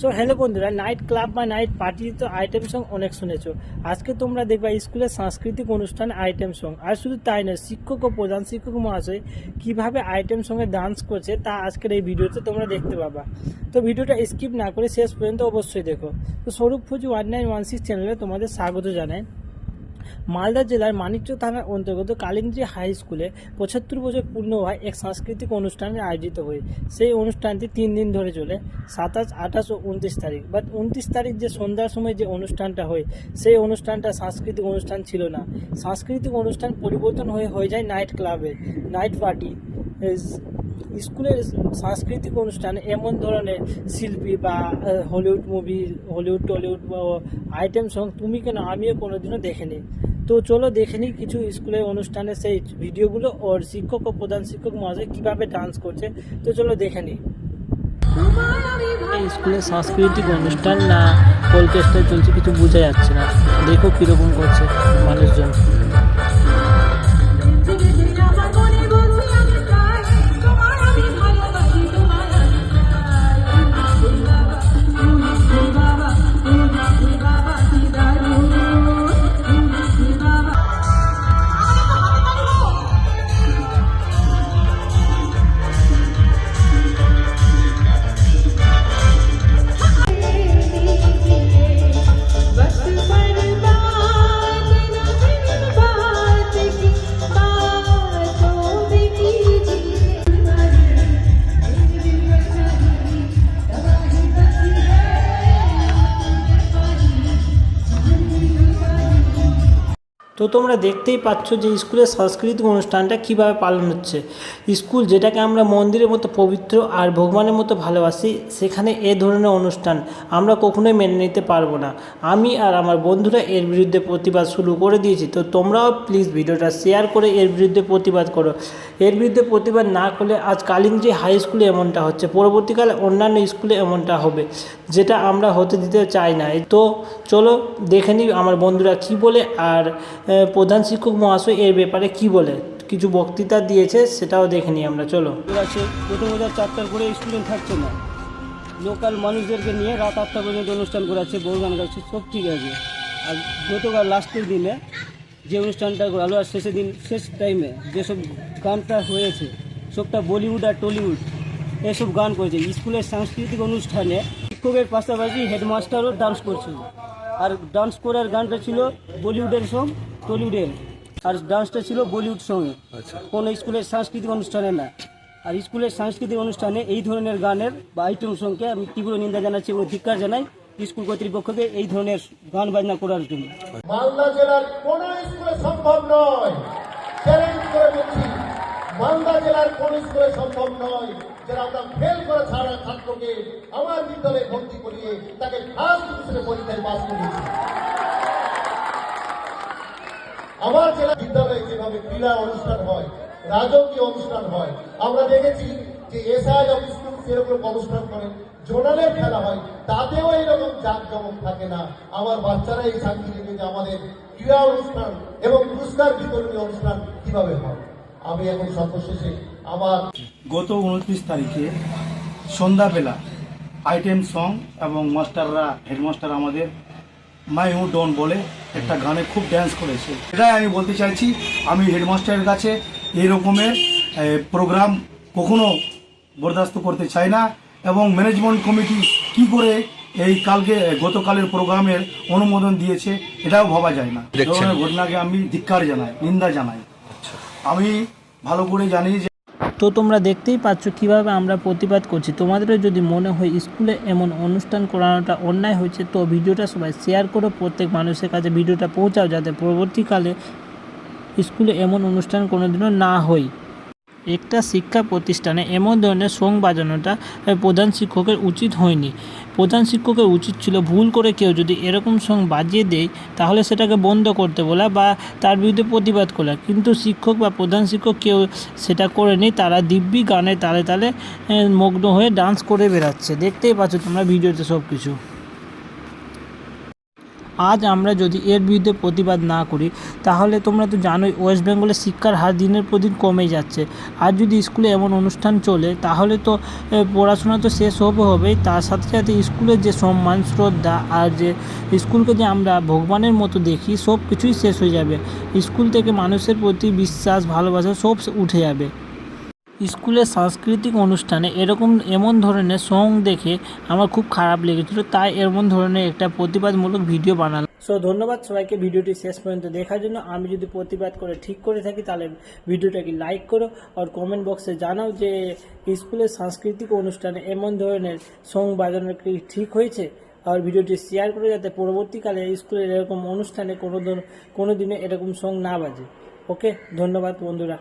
So hello বন্ধুরা night club বা night party তো আইটেম সং অনেক শুনেছো। আজকে তোমরা দেখবা স্কুলের সাংস্কৃতিক অনুষ্ঠান আইটেম সং আর শুধু তাই নয়, শিক্ষক ও প্রধান শিক্ষক মহাশয় কীভাবে আইটেম সঙ্গে ডান্স করছে তা আজকের এই ভিডিওতে তোমরা দেখতে পাবা। তো ভিডিওটা স্কিপ না করে শেষ পর্যন্ত অবশ্যই দেখো। তো Swarup Fuji one nine one six চ্যানেলে তোমাদের স্বাগত জানাই। মালদা জেলার মানিকচক থানার অন্তর্গত কালিন্দ্রি হাই স্কুলে পঁচাত্তর বছর পূর্ণ হওয়ায় এক সাংস্কৃতিক অনুষ্ঠান আয়োজিত হয় সেই অনুষ্ঠানটি তিন দিন ধরে চলে। সাতাশ, আঠাশ ও উনত্রিশ তারিখ। বাট উনত্রিশ তারিখ যে সন্ধ্যার সময় যে অনুষ্ঠানটা হয়, সেই অনুষ্ঠানটা সাংস্কৃতিক অনুষ্ঠান ছিল না। সাংস্কৃতিক অনুষ্ঠান পরিবর্তন হয়ে হয়ে যায় নাইট ক্লাবে। নাইট পার্টি স্কুলের সাংস্কৃতিক অনুষ্ঠানে এমন ধরনের শিল্পী বা হলিউড মুভি হলিউড টলিউড বা আইটেম সং তুমি কেন আমিও কোনোদিনও দেখিনি। তো চলো দেখে নিই কিছু স্কুলের অনুষ্ঠানে সেই ভিডিওগুলো ওর শিক্ষক ও প্রধান শিক্ষক মহাশয় কীভাবে ডান্স করছে। তো চলো দেখে নিই। স্কুলের সাংস্কৃতিক অনুষ্ঠান না অর্কেস্ট্রা চলছে কিছু বোঝা যাচ্ছে না। দেখো কীরকম করছে মানুষজন। তো তোমরা দেখতেই পাচ্ছ যে স্কুলের সাংস্কৃতিক অনুষ্ঠানটা কীভাবে পালন হচ্ছে। স্কুল যেটাকে আমরা মন্দিরের মতো পবিত্র আর ভগবানের মতো ভালোবাসি, সেখানে এ ধরনের অনুষ্ঠান আমরা কখনোই মেনে নিতে পারব না। আমি আর আমার বন্ধুরা এর বিরুদ্ধে প্রতিবাদ শুরু করে দিয়েছি, তো তোমরাও প্লিজ ভিডিওটা শেয়ার করে এর বিরুদ্ধে প্রতিবাদ করো। এর বিরুদ্ধে প্রতিবাদ না করলে আজ কালিঞ্জি হাই স্কুলে এমনটা হচ্ছে, পরবর্তীকালে অন্যান্য স্কুলে এমনটা হবে, যেটা আমরা হতে দিতে চাই না। তো চলো দেখে নিই আমার বন্ধুরা কি বলে আর প্রধান শিক্ষক মহাশয় এর ব্যাপারে কি বলে? কিছু বক্তৃতা দিয়েছে, সেটাও দেখে নিই আমরা, চলো। প্রথম হাজার চারটার করে স্টুডেন্ট থাকছে না। লোকাল মানুষদেরকে নিয়ে রাত আটটা পর্যন্ত অনুষ্ঠান করাচ্ছে বউ গান গাচ্ছে, সব ঠিক আছে। আর গতকাল লাস্টের দিনে যে অনুষ্ঠানটা করালো আর শেষের দিন, শেষ টাইমে যেসব গানটা হয়েছে, সবটা বলিউড আর টলিউড এসব গান করেছে। স্কুলের সাংস্কৃতিক অনুষ্ঠানে শিক্ষকের পাশাপাশি হেডমাস্টারও ডান্স করছিল আর ডান্স করার গানটা ছিল বলিউডের সং টলিউডের। আর ডান্সটা ছিল বলিউড সঙ্গে। কোনো স্কুলের সাংস্কৃতিক অনুষ্ঠানে না। আর স্কুলের সাংস্কৃতিক অনুষ্ঠানে এই ধরনের গানের বা আইটেম সঙ্গে আমি তীব্র নিন্দা জানাচ্ছি এবং ধিক্কার জানাই স্কুল কর্তৃপক্ষকে এই ধরনের গান বাজনা করার জন্য। মালদা জেলার কোন স্কুলে সম্ভব নয়। চ্যালেঞ্জ করে বলছি মালদা জেলার কোন স্কুলে সম্ভব নয়। যে আমরা ফেল করে ছাড়া ছাত্রকে আমার বিদ্যালয়ে ভর্তি করিয়ে তাকে ফার্স্ট ডিভিশনে পরীক্ষায় পাস করিয়েছি। আমার জেলা বিদ্যালয়ে যেভাবে ক্রীড়া অনুষ্ঠান হয়, রাজকীয় অনুষ্ঠান হয়, আমরা দেখেছি যে এসআই অফিস সেরকম অনুষ্ঠান করেন জোনালের খেলা হয়, তাতেও এরকম জাঁকজমক থাকে না। আমার বাচ্চারা এই দেবে যে আমাদের ক্রীড়া অনুষ্ঠান এবং পুরস্কার বিতরণী অনুষ্ঠান কীভাবে হয়। আমি এখন সর্বশেষে আমার গত উনত্রিশ তারিখে সন্ধ্যাবেলা আইটেম সং এবং মাস্টাররা, হেডমাস্টার আমাদের মাই হু ডন বলে একটা গানে খুব ড্যান্স করেছে। এটাই আমি বলতে চাইছি আমি হেডমাস্টারের কাছে এই রকমের প্রোগ্রাম কখনো বরদাস্ত করতে চাই না এবং ম্যানেজমেন্ট কমিটি কি করে এই কালকে গতকালের প্রোগ্রামের অনুমোদন দিয়েছে এটাও ভাবা যায় না। ঘটনাকে আমি ধিক্কার জানাই নিন্দা জানাই। আমি ভালো করে জানি যে তো তোমরা দেখতেই পাচ্ছ কীভাবে আমরা প্রতিবাদ করছি। তোমাদেরও যদি মনে হয় স্কুলে এমন অনুষ্ঠান করানোটা অন্যায় হয়েছে, তো ভিডিওটা সবাই শেয়ার করো। প্রত্যেক মানুষের কাছে ভিডিওটা পৌঁছাও যাতে পরবর্তীকালে স্কুলে এমন অনুষ্ঠান কোনোদিনও না হয়। একটা শিক্ষা প্রতিষ্ঠানে এমন ধরনের সং বাজানোটা প্রধান শিক্ষকের উচিত হয়নি। প্রধান শিক্ষকের উচিত ছিল ভুল করে কেউ যদি এরকম সং বাজিয়ে দেয়, তাহলে সেটাকে বন্ধ করতে বলা বা তার বিরুদ্ধে প্রতিবাদ করা। কিন্তু শিক্ষক বা প্রধান শিক্ষক কেউ সেটা করেনি, তারা দিব্যি গানে তালে তালে মগ্ন হয়ে ডান্স করে বেড়াচ্ছে। দেখতেই পাচ্ছ তোমরা ভিডিওতে সব কিছু আজ আমরা যদি এর বিরুদ্ধে প্রতিবাদ না করি, তাহলে তোমরা তো জানোই ওয়েস্ট বেঙ্গলের শিক্ষার হার দিনের পর দিন কমে যাচ্ছে। আর যদি স্কুলে এমন অনুষ্ঠান চলে, তাহলে তো পড়াশোনা তো শেষ হবে হবেই। তার সাথে সাথে স্কুলের যে সম্মান, শ্রদ্ধা আর যে স্কুলকে যে আমরা ভগবানের মতো দেখি সব কিছুই শেষ হয়ে যাবে। স্কুল থেকে মানুষের প্রতি বিশ্বাস, ভালোবাসা সব উঠে যাবে। স্কুলের সাংস্কৃতিক অনুষ্ঠানে এরকম এমন ধরনের সং দেখে আমার খুব খারাপ লেগেছিল, তাই এমন ধরনের একটা প্রতিবাদমূলক ভিডিও বানালাম। সো ধন্যবাদ সবাইকে ভিডিওটি শেষ পর্যন্ত দেখার জন্য। আমি যদি প্রতিবাদ করে ঠিক করে থাকি, তাহলে ভিডিওটাকে লাইক করো আর কমেন্ট বক্সে জানাও যে স্কুলের সাংস্কৃতিক অনুষ্ঠানে এমন ধরনের সং বাজানো কি ঠিক হয়েছে। আর ভিডিওটি শেয়ার করে যাতে পরবর্তীকালে স্কুলের এরকম অনুষ্ঠানে কোনো কোনো দিনে এরকম সং না বাজে। ওকে ধন্যবাদ বন্ধুরা।